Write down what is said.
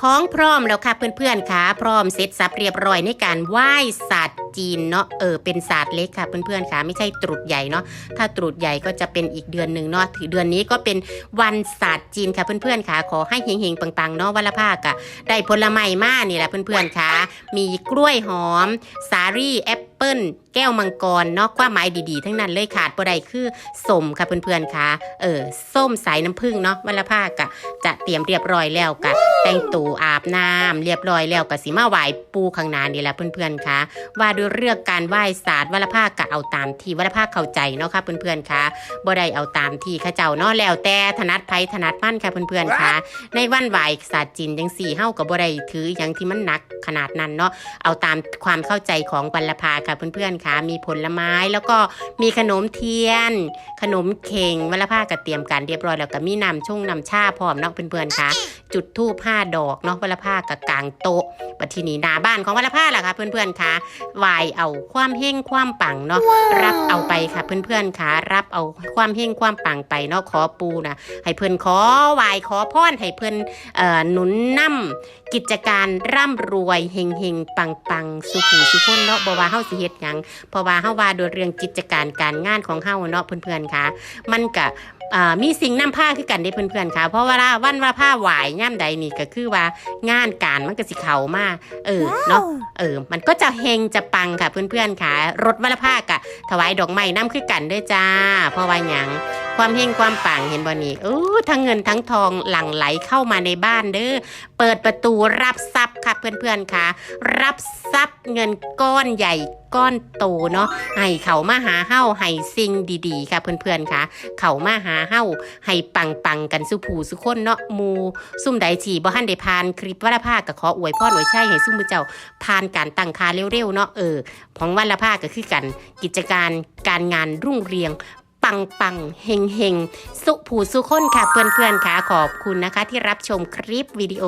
ของพร้อมแล้วค่ะเพื่อนๆค่ะพร้อมเสร็จสับเรียบร้อยในการไหว้ศาสตร์จีนเนาะเออเป็นศาสตร์เล็กค่ะเพื่อนๆค่ะไม่ใช่ตรุษใหญ่เนาะถ้าตรุษใหญ่ก็จะเป็นอีกเดือนหนึ่งเนาะถือเดือนนี้ก็เป็นวันศาสตร์จีนค่ะเพื่อนๆค่ะขอให้เฮงๆปังๆเนาะวันละภาคอะได้ผลไม้มานี่แหละเพื่อนๆค่ะมีกล้วยหอม สาลี่แอปเปิ้ลแก้วมังกรเนาะความหมายดีๆ ทั้งนั้นเลยขาดบ่ได้คือสมค่ะเพื่อนๆค่ะเออส้มสายน้ำผึ้งเนาะวันละภาคอะจะเตรียมเรียบร้อยแล้วกะ แต่งตัวอาบน้ำเรียบร้อยแล้วก็สิมาไหว้ปูข้างหน้านี่แหละเพื่อนๆคะว่าด้วยเรื่องการไหว้ศาสตร์วัลภาคก็เอาตามที่วัลภาคเข้าใจเนาะค่ะเพื่อนๆคะบ่ได้เอาตามที่เข้าเจ้าเนาะแล้วแต่ถนัดไผถนัดมั่นค่ะเพื่อนๆคะในวันไหว้ศาสตร์จีนจังสี่เฮาก็บ่ได้ถืออย่างที่มันหนักขนาดนั้นเนาะเอาตามความเข้าใจของวัลภาค่ะเพื่อนๆคะมีผลไม้แล้วก็มีขนมเทียน ขนมเข่งวัลภาคก็เตรียมการเรียบร้อยแล้วก็มีน้ำช่งน้ำชาพร้อมเนาะเพื่อนๆคะ จุดทูบห้าดอกเนาะวัลภากับกลางโต๊ะปัทีนี้หน้าบ้านของวัลภาล่ะค่ะเพื่อนๆคะวายเอาความเฮงความปังเนาะรับเอาไปค่ะเพื่อนๆคะรับเอาความเฮงความปังไปเนาะขอปูนะให้เพื่อนขอวายขอพรให้เพื่อนเอ่อหนุนนำกิจการร่ำรวยเฮงเฮงปังปังสุขุสุขคนเนาะบ่ว่าเฮาสิเฮ็ดหยังเพราะว่าเฮาว่าโดยเรื่องกิจการการงานของเฮาเนาะเพื่อนๆคะมันก็ อ่ามีสิ่งนำผ้าคือกันได้เพื่อนๆค่ะ เพราะว่าวันว่าผ้าหวายย่ำใดนี่ก็คือว่างานการมันก็สิเขามากเออเนาะเออ มันก็จะเฮงจะปังค่ะเพื่อนๆค่ะ รถวัลภาคอะถวายดอกไม้น้ำคือกันด้วยจ้า เพราะว่าหยังความเฮงความปังเห็นบ่นี่เออทั้งเงินทั้งทองหลั่งไหลเข้ามาในบ้านเด้อเปิดประตูรับทรัพย์ ค่ะเพื่อนๆค่ะ รับทรัพย์เงินก้อนใหญ่ก้อนโตเนาะให้เขามาหาเฮ้าให้สิ่งดีๆ ค่ะเพื่อนๆค่ะ เขามาหาเฮ้าให้ปังปังๆกันสุผูสุคนเนาะมูซุ่มใดทีบ่ทันได้ผ่านคลิปวัลภาคก็ขออวยพรอวยชัยให้ซุ่มมือเจ้าผ่านการตั้งคาเร็วๆเนาะเออของวัลภาคก็คือกันกิจการการงานรุ่งเรืองปังปังเฮงเฮงสุผูสุคนค่ะเพื่อนๆค่ะขอบคุณนะคะที่รับชมคลิปวิดีโอ